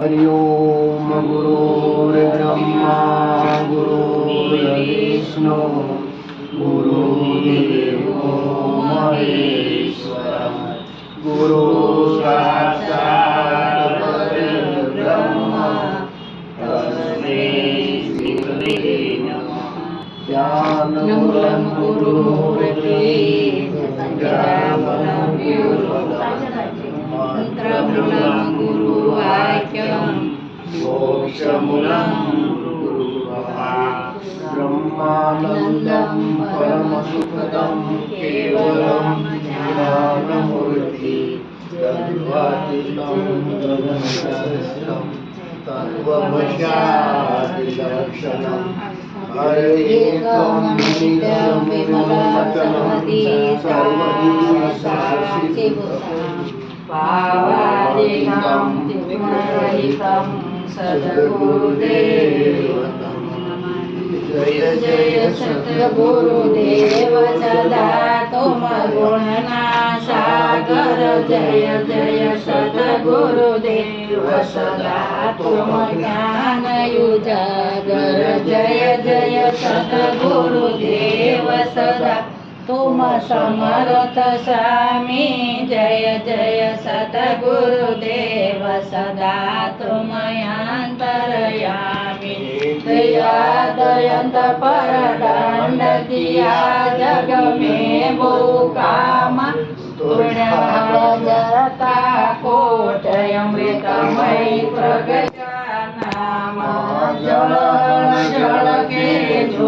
हरि ओम गुरुर्ब्रह्मा गुरुर्विष्णु गुरुर्देवो महेश्वरः गुरु साक्षात् परब्रह्म तस्मै श्रीगुरवे नमः ज्ञानमूलं गुरुर्वे ज्ञानमूलं गुरुर्वे मोक्षमुलं ब्रह्मानन्दं परमसुखदं केवलं ज्ञानमूर्ति तद्वातिलं गगनसहस्रं तद्वशादिलक्षणं हरेकं निगमिमलमतमति सर्वदीशाशिवं पावादिनं त्रिगुणरहितं सद्गुरुदेव जय जय सद्गुरुदेव सदा तुम गुणनासागर जय जय सतगुरुदेव सदा तुम ज्ञानयुजागर जय जय सतगुरुदेव सदा तुम तुमसमरुतस्वामी जय जय सद्गुरुदेव सदा तुमयान्तरयामि दया दयन्त परदण्डदिया जगमे बहुकामा पुण्यजरता कोटयमृतमयि प्रगजानाम जल जल के जो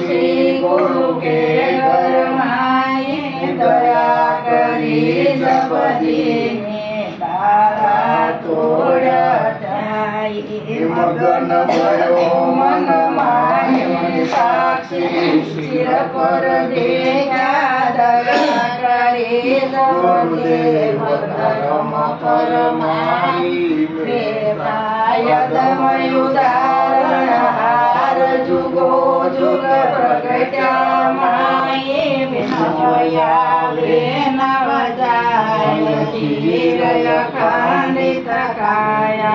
શ્રી ગુરુ કે ગરમાએ દયા કરી સપદીને તારા તોડ મગન ભયો મન માય સાક્ષી શિર પર દેખા દયા કરે ગુરુદેવ ધર્મ પરમાઈ પ્રેમાય દમયુદારણ जुगो जुग प्रगट्या माये विनोया वेनवजाय खंडित काया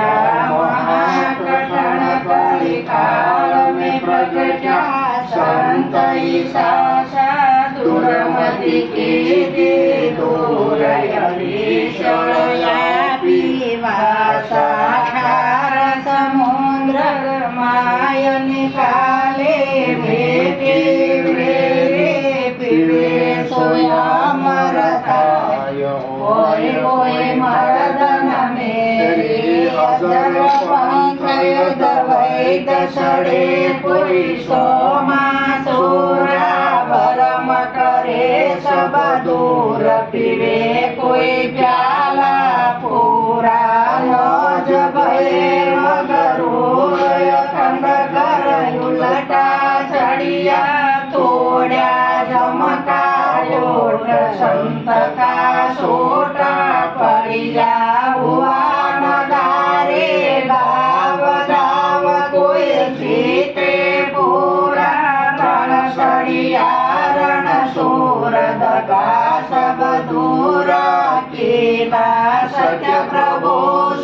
महाकटण कलिकाल मे प्रगट्या संतई साशा दुरमती के दूरय विषया दैदशडे पुरुषो मा सोराभरम करे सबदूर पिबे कोई प्याला पूरा न जबे casa que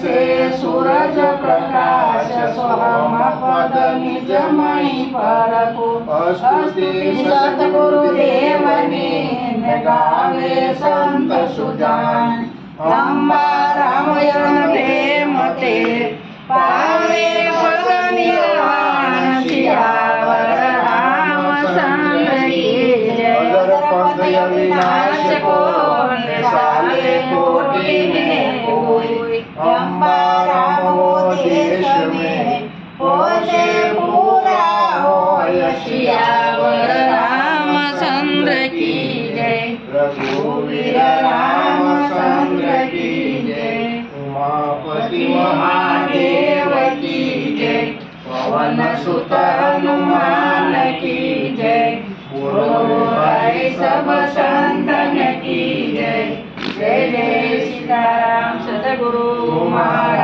से सूरज प्रकाश स्वरम पद निज मणि परको अस्तुति सतगुरुदेव ने गावे संत सुजान रंबा रामयण प्रेम ते पावे કી જય પ્રભુ વીર રામ ચંદ્ર કી જય ઉમાપતિ મહાદેવ કી જય પવન સુત હનુમાન કી જય પુરોહિત સબ સંતન કી જય જય જય સીતારામ સદગુરુ મહારાજ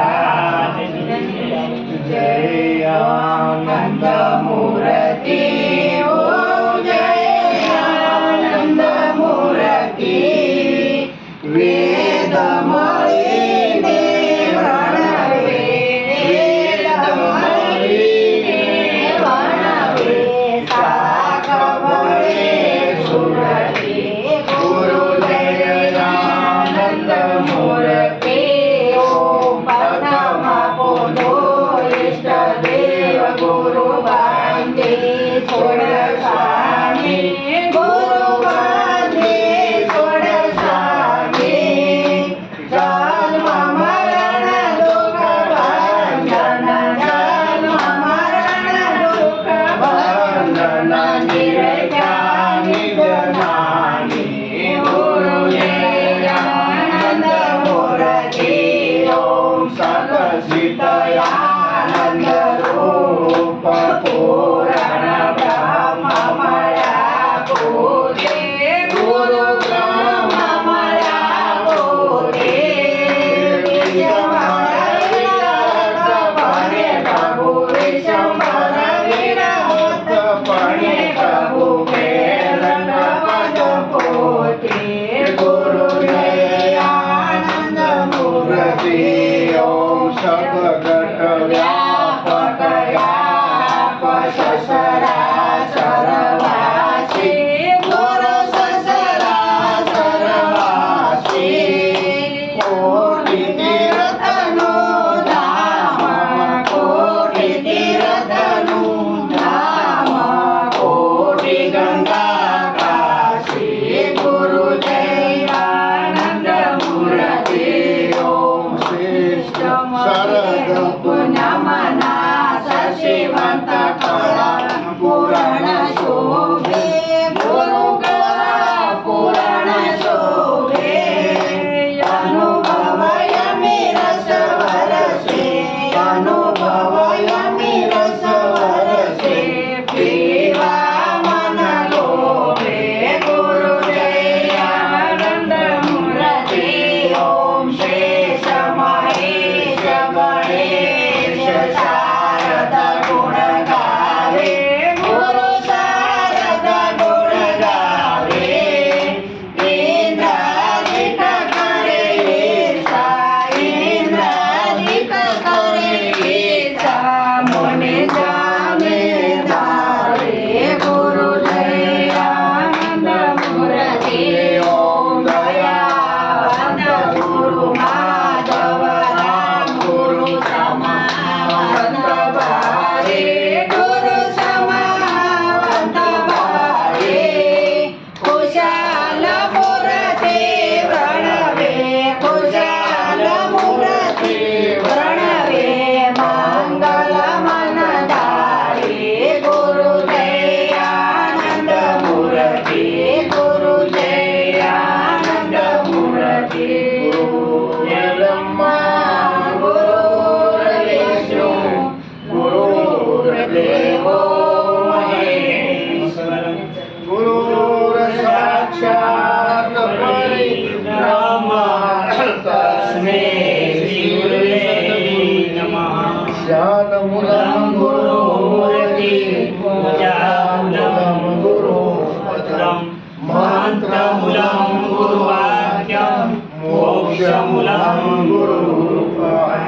मोक्षमुलम् गुरुरूपाय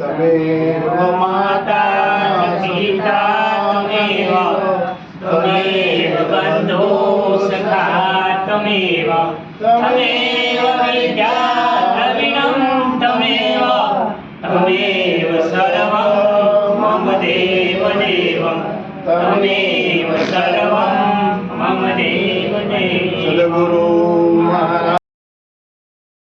तमेव माता सीता तमेव त्वमेव बन्धो सखा तमेव तमेव विद्या तमिनं तमेव तमेव सर्वं मम देव देवं तमेव सर्वं मम देव देव सद्गुरु